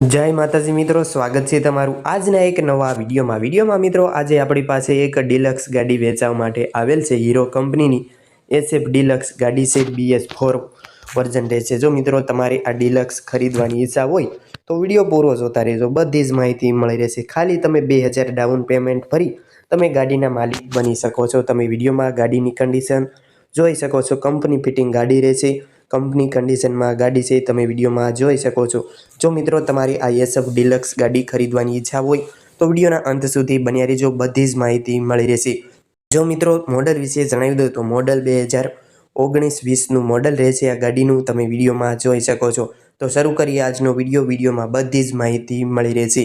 જય માતાજી મિત્રો, સ્વાગત છે તમારું આજના એક નવા વિડીયોમાં. વિડીયોમાં મિત્રો, આજે આપણી પાસે એક ડિલક્સ ગાડી વેચવા માટે આવેલ છે હીરો કંપનીની. એસએફ ડિલક્સ ગાડી છે, બીએસ ફોર વર્ઝન રહેશે જો મિત્રો, તમારે આ ડિલક્સ ખરીદવાની ઈચ્છા હોય, તો વીડિયો પૂરો જોતા રહેજો. બધી જ માહિતી મળી રહેશે. ખાલી તમે બે હજાર ડાઉન પેમેન્ટ ભરી તમે ગાડીના માલિક બની શકો છો. તમે વિડીયોમાં ગાડીની કન્ડિશન જોઈ શકો છો. કંપની ફિટિંગ ગાડી રહેશે. કંપની કન્ડિશનમાં ગાડી છે, તમે વિડીયોમાં જોઈ શકો છો. જો મિત્રો તમારી આ એસએફ ડિલક્સ ગાડી ખરીદવાની ઈચ્છા હોય, તો વિડીયોના અંત સુધી બન્યા રહેજો. બધી જ માહિતી મળી રહેશે. જો મિત્રો મોડલ વિશે જણાવી દઉં તો મોડલ બે હજાર ઓગણીસ વીસનું મોડલ રહેશે આ ગાડીનું. તમે વિડીયોમાં જોઈ શકો છો. તો શરૂ કરીએ આજનો વીડિયો. વિડીયોમાં બધી જ માહિતી મળી રહેશે.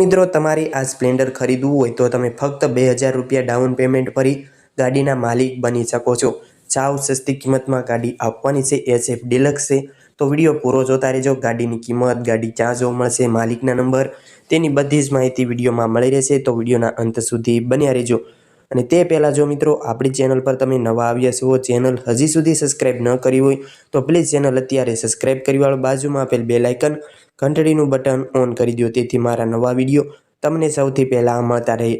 મિત્રો, તમારે આ સ્પ્લેન્ડર ખરીદવું હોય તો તમે ફક્ત બે હજાર રૂપિયા ડાઉન પેમેન્ટ ભરી ગાડીના માલિક બની શકો છો. સાવ સસ્તી કિંમતમાં ગાડી આપવાની છે, એસએફ ડિલક્સ છે. તો વીડિયો પૂરો જોતા રહેજો, ગાડીની કિંમત, ગાડી ક્યાં જોવા મળશે, માલિકના નંબર, તેની બધી જ માહિતી વિડીયોમાં મળી રહેશે. તો વિડીયોના અંત સુધી બન્યા રહેજો. અને તે પહેલાં જો મિત્રો આપણી ચેનલ પર તમે નવા આવ્યા છો ચેનલ હજી સુધી સબસ્ક્રાઈબ ન કરી હોય તો પ્લીઝ ચેનલ અત્યારે સબસ્ક્રાઈબ કરી વાળો બાજુમાં આપેલ બે લાઇકન ઘંટડીનું બટન ઓન કરી દો તેથી મારા નવા વીડિયો તમને સૌથી પહેલાં મળતા રહે.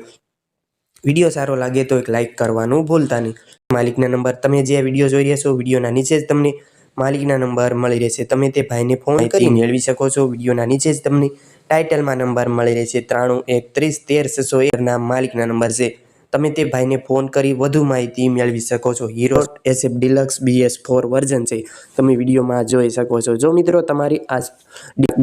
વીડિયો સારો લાગે તો એક લાઇક કરવાનું ભૂલતા નહીં. માલિકના નંબર તમે જે વીડિયો જોઈ રહ્યા છો વિડીયોના નીચે જ તમને માલિકના નંબર મળી રહેશે. તમે તે ભાઈને ફોન કરી મેળવી શકો છો વિડીયોના નીચે જ તમને ટાઇટલમાં નંબર મળી રહેશે. ત્રાણું એક ત્રીસ તેર છસો એકના માલિકના નંબર છે. તમે તે ભાઈને ફોન કરી વધુ માહિતી મેળવી શકો છો. Hero SF deluxe BS four version છે. તમે વિડીયોમાં જોઈ શકો છો. જો મિત્રો તમારી આ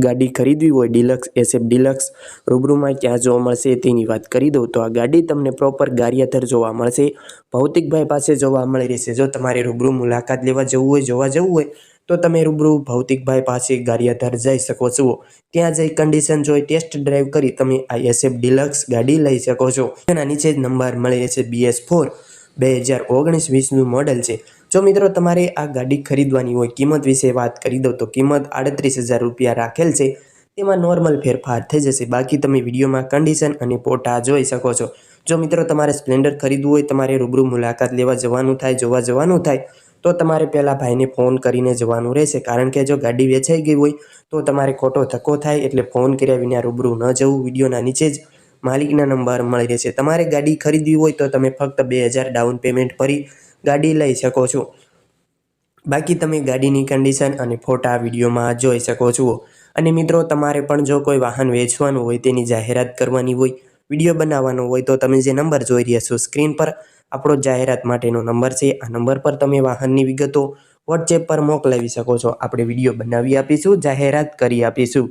ગાડી ખરીદવી હોય, ડિલક્સ એસએફ ડિલક્સ રૂબરૂમાં ક્યાં જોવા મળશે તેની વાત કરી દઉં. તો આ ગાડી તમને પ્રોપર ગારિયાધર જોવા મળશે. ભૌતિકભાઈ પાસે જોવા મળી રહેશે. જો તમારે રૂબરૂ મુલાકાત લેવા જવું હોય, જોવા જવું હોય તો તમે રૂબરૂ ભૌતિકભાઈ પાસે ગારિયાધાર જઈ શકો છો. ત્યાં જઈ કન્ડિશન જોઈ ટેસ્ટ ડ્રાઈવ કરી તમે આ એસએફ ડિલક્સ ગાડી લઈ શકો છો. તેના નીચે જ નંબર મળે છે બીએસ ફોર બે હજાર ઓગણીસ વીસનું મોડલ છે. જો મિત્રો તમારે આ ગાડી ખરીદવાની હોય કિંમત વિશે વાત કરી દઉં તો કિંમત આડત્રીસ હજાર રૂપિયા રાખેલ છે. તેમાં નોર્મલ ફેરફાર થઈ જશે. બાકી તમે વિડીયોમાં કન્ડિશન અને ફોટા જોઈ શકો છો. જો મિત્રો તમારે સ્પ્લેન્ડર ખરીદવું હોય તમારે રૂબરૂ મુલાકાત લેવા જવાનું થાય, જોવા જવાનું થાય તો તમારે પહેલાં ભાઈને ફોન કરીને જવાનું રહેશે. કારણ કે જો ગાડી વેચાઈ ગઈ હોય, તો તમારે ખોટો ધક્કો થાય એટલે ફોન કર્યા વિના રૂબરૂ ન જવું. વિડીયોના નીચે જ માલિકના નંબર મળી રહેશે. તમારે ગાડી ખરીદવી હોય તો તમે ફક્ત બે હજાર ડાઉન પેમેન્ટ ભરી ગાડી લઈ શકો છો. બાકી તમે ગાડીની કન્ડિશન અને ફોટા વિડીયોમાં જોઈ શકો છો. અને મિત્રો, તમારે પણ જો કોઈ વાહન વેચવાનું હોય, તેની જાહેરાત કરવાની હોય, વીડિયો બનાવવાનો હોય, તો તમે જે નંબર જોઈ રહ્યા છો, સ્ક્રીન પર આપણો જાહેરાત માટેનો નંબર છે. આ નંબર પર તમે વાહનની વિગતો વોટ્સએપ પર મોકલાવી શકો છો. આપણે વીડિયો બનાવી આપીશું, જાહેરાત કરી આપીશું.